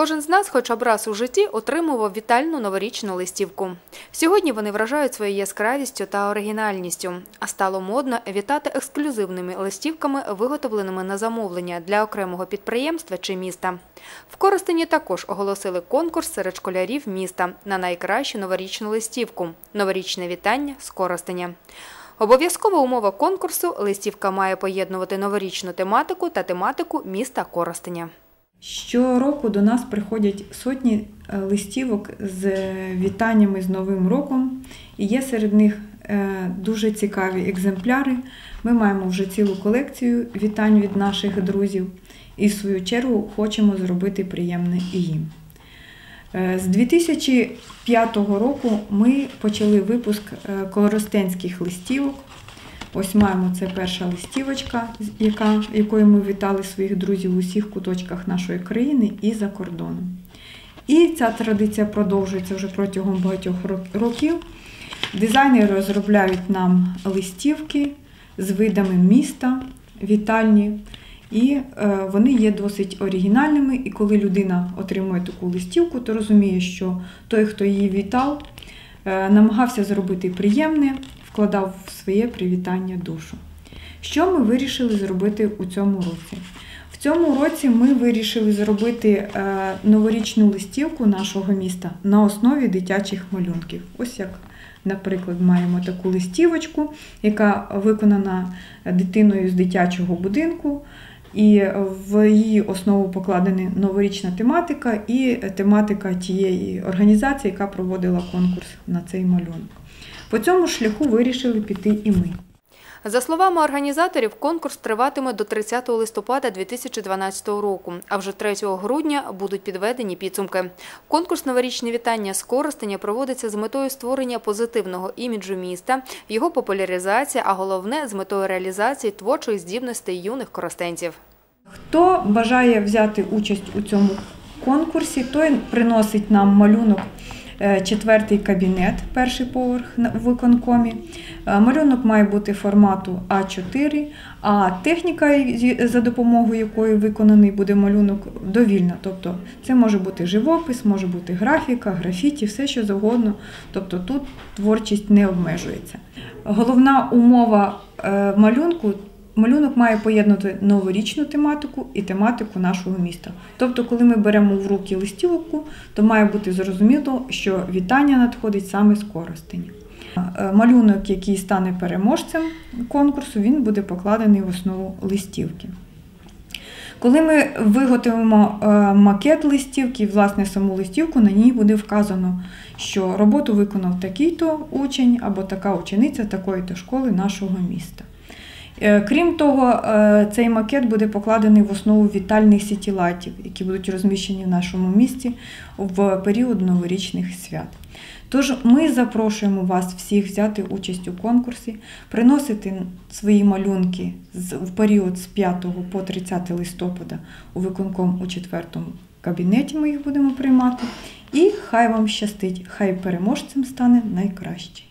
Кожен з нас, хоча б раз у житті, отримував вітальну новорічну листівку. Сьогодні вони вражають своєю яскравістю та оригінальністю, а стало модно вітати ексклюзивними листівками, виготовленими на замовлення для окремого підприємства чи міста. В Коростені також оголосили конкурс серед школярів міста на найкращу новорічну листівку новорічне вітання з Коростеня. Обов'язкова умова конкурсу листівка має поєднувати новорічну тематику та тематику міста Коростеня. Щороку до нас приходять сотні е, листівок з вітаннями з Новим роком, і є серед них е, дуже цікаві екземпляри. Ми маємо вже цілу колекцію вітань від наших друзів, і в свою чергу хочемо зробити приємне і їм. Е, З 2005 року ми почали випуск е, коростенських листівок. Ось маємо це перша листівочка, яка, якою ми вітали своїх друзів у всіх куточках нашої країни і за кордоном. І ця традиція продовжується вже протягом багатьох років. Дизайнери розробляють нам листівки з видами міста, вітальні. І е, вони є досить оригінальними. І коли людина отримує таку листівку, то розуміє, що той, хто її вітав, е, намагався зробити приємне, вкладав в своє привітання душу. Що ми вирішили зробити у цьому році? В цьому році ми вирішили зробити е, новорічну листівку нашого міста на основі дитячих малюнків. Ось як, наприклад, маємо таку листівочку, яка виконана дитиною з дитячого будинку. І в її основу покладена новорічна тематика і тематика тієї організації, яка проводила конкурс на цей малюнок. По цьому шляху вирішили піти і ми. За словами організаторів, конкурс триватиме до 30 листопада 2012 року, а вже 3 грудня будуть підведені підсумки. Конкурс «Новорічне вітання з Коростеня» проводиться з метою створення позитивного іміджу міста, його популяризація, а головне – з метою реалізації творчої здібності юних коростенців. Хто бажає взяти участь у цьому конкурсі, той приносить нам малюнок четвертий кабінет, перший поверх в виконкомі. Е, Малюнок має бути формату А4, а техніка, за допомогою якої виконаний буде малюнок, довільна. Тобто це може бути живопис, може бути графіка, графіті, все що завгодно. Тобто тут творчість не обмежується. Головна умова е, малюнку Малюнок має поєднати новорічну тематику і тематику нашого міста. Тобто, коли ми беремо в руки листівку, то має бути зрозуміло, що вітання надходить саме з Коростеня. Е, Малюнок, який стане переможцем конкурсу, він буде покладений в основу листівки. Коли ми виготовимо е, макет листівки, власне саму листівку, на ній буде вказано, що роботу виконав такий-то учень або така учениця такої-то школи нашого міста. Е, Крім того, е, цей макет буде покладений в основу вітальних сітілайтів, які будуть розміщені в нашому місті в період новорічних свят. Тож ми запрошуємо вас всіх взяти участь у конкурсі, приносити свої малюнки в період з 5 по 30 листопада у виконком у четвертому кабінеті. Ми їх будемо приймати. І хай вам щастить, хай переможцем стане найкращий.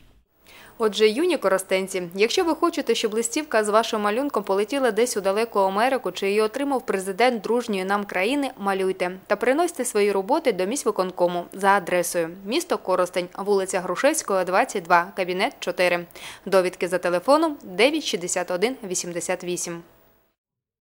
Отже, юні коростенці, якщо ви хочете, щоб листівка з вашим малюнком полетіла десь у далеку Америку чи її отримав президент дружньої нам країни, малюйте та приносьте свої роботи до міськвиконкому за адресою місто Коростень, вулиця Грушевського, 22, кабінет 4. Довідки за телефоном 961 88.